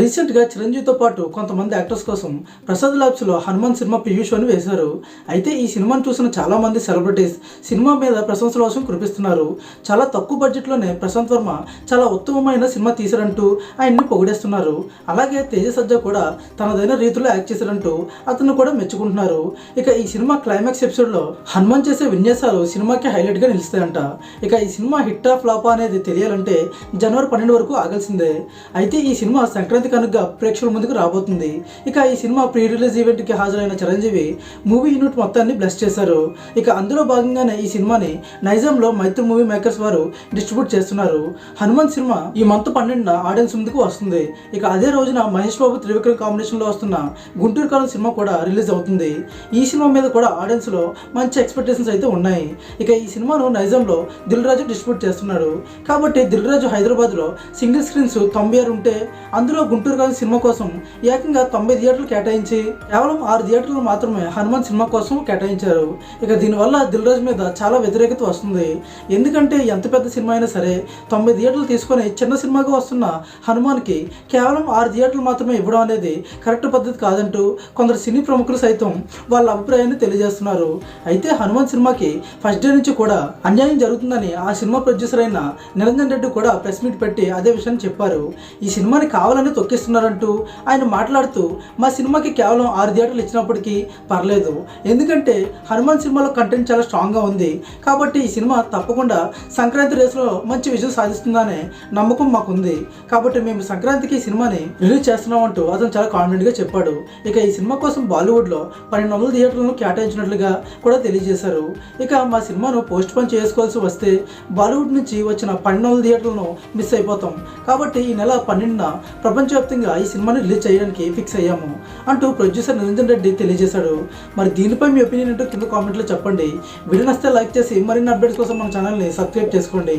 రీసెంట్గా చిరంజీవితో పాటు కొంతమంది యాక్టర్స్ కోసం ప్రసాద్ ల్యాబ్స్లో హనుమాన్ సినిమా ప్రివ్యూ షోని వేశారు. అయితే ఈ సినిమాను చూసిన చాలామంది సెలబ్రిటీస్ సినిమా మీద ప్రశంసల కోసం కురిపిస్తున్నారు. చాలా తక్కువ బడ్జెట్లోనే ప్రశాంత్ వర్మ చాలా ఉత్తమమైన సినిమా తీశారంటూ ఆయన్ని పొగిడేస్తున్నారు. అలాగే తేజ సజ్జా కూడా తనదైన రీతిలో యాక్ట్ చేశారంటూ అతను కూడా మెచ్చుకుంటున్నారు. ఇక ఈ సినిమా క్లైమాక్స్ ఎపిసోడ్లో హనుమాన్ చేసే విన్యాసాలు సినిమాకి హైలైట్గా నిలుస్తాయంట. ఇక ఈ సినిమా హిట్ ఆఫ్ ఫ్లాపా అనేది తెలియాలంటే జనవరి పన్నెండు వరకు ఆగాల్సిందే. అయితే ఈ సినిమా సంక్రాంతి కనుక ప్రేక్షకుల ముందుకు రాబోతుంది. ఇక ఈ సినిమా ప్రీ రిలీజ్ ఈవెంట్కి హాజరైన చిరంజీవి మూవీ యూనిట్ మొత్తాన్ని బ్లెస్ చేశారు. ఇక అందులో భాగంగానే ఈ సినిమాని నైజాంలో మైత్రి మూవీ మేకర్స్ వారు డిస్ట్రిబ్యూట్ చేస్తున్నారు. హనుమాన్ సినిమా ఈ మంత్ పన్నెండున ఆడియన్స్ ముందుకు వస్తుంది. ఇక అదే రోజున మహేష్ బాబు త్రివిక్రమ్ కాంబినేషన్లో వస్తున్న గుంటూరు కాలం సినిమా కూడా రిలీజ్ అవుతుంది. ఈ సినిమా మీద కూడా ఆడియన్స్లో మంచి ఎక్స్పెక్టేషన్స్ అయితే ఉన్నాయి. ఇక ఈ సినిమాను నైజాంలో దిల్ రాజు డిస్ట్రిబ్యూట్ చేస్తున్నాడు. కాబట్టి దిల్ రాజు హైదరాబాద్లో సింగిల్ స్క్రీన్స్ తొంభై ఆరు ఉంటే అందులో గుంటూరు కాలం సినిమా కోసం ఏకంగా తొంభై థియేటర్లు కేటాయించి కేవలం ఆరు థియేటర్లు మాత్రమే హనుమాన్ సినిమా కోసం కేటాయించారు. ఇక దీనివల్ల దిల్ రాజు మీద చాలా వ్యతిరేకత వస్తుంది. ఎందుకంటే ఎంత పెద్ద సినిమా అయినా సరే తొంభై థియేటర్లు తీసుకొని చిన్న సినిమాగా వస్తున్న హనుమాన్కి కేవలం ఆరు థియేటర్లు మాత్రమే ఇవ్వడం అనేది కరెక్ట్ పద్ధతి కాదంటూ కొందరు సినీ ప్రముఖులు సైతం వాళ్ళ అభిప్రాయాన్ని తెలియజేస్తున్నారు. అయితే హనుమాన్ సినిమాకి ఫస్ట్ డే నుంచి కూడా అన్యాయం జరుగుతుందని ఆ సినిమా ప్రొడ్యూసర్ అయిన నిరంజన్ రెడ్డి కూడా ప్రెస్ మీట్ పెట్టి అదే విషయాన్ని చెప్పారు. ఈ సినిమాని కావాలని తొక్కిస్తున్నారంటూ ఆయన మాట్లాడుతూ మా సినిమాకి కేవలం ఆరు థియేటర్లు ఇచ్చినప్పటికీ పర్లేదు. ఎందుకంటే హనుమాన్ సినిమాలో కంటెంట్ చాలా స్ట్రాంగ్గా ఉంది. కాబట్టి ఈ సినిమా తప్పకుండా సంక్రాంతి రేసులో మంచి విజయం సాధిస్తుందనే నమ్మకం మాకుంది. కాబట్టి మేము సంక్రాంతికి ఈ సినిమాని రిలీజ్ చేస్తున్నామంటూ అతను చాలా కాన్ఫిడెంట్గా చెప్పాడు. ఇక ఈ సినిమా కోసం బాలీవుడ్లో పన్నెండు వందల థియేటర్లను కేటాయించినట్లుగా కూడా తెలియజేశారు. ఇక మా సినిమాను పోస్ట్ పోన్ చేసుకోవాల్సి వస్తే బాలీవుడ్ నుంచి వచ్చిన పన్నెండు వందల థియేటర్లను మిస్ అయిపోతాం. కాబట్టి ఈ నెల పన్నెండున ప్రపంచ ప్రపంచవ్యాప్తంగా ఈ సినిమాని రిలీజ్ చేయడానికి ఫిక్స్ అయ్యాము అంటూ ప్రొడ్యూసర్ నిరంజన్ రెడ్డి తెలియజేశాడు. మరి దీనిపై మీ ఒపీనియన్ ఏంటో కింద కామెంట్లో చెప్పండి. వీడియో నస్తే లైక్ చేసి మరిన్ని అప్డేట్స్ కోసం మన ఛానల్ని సబ్స్క్రైబ్ చేసుకోండి.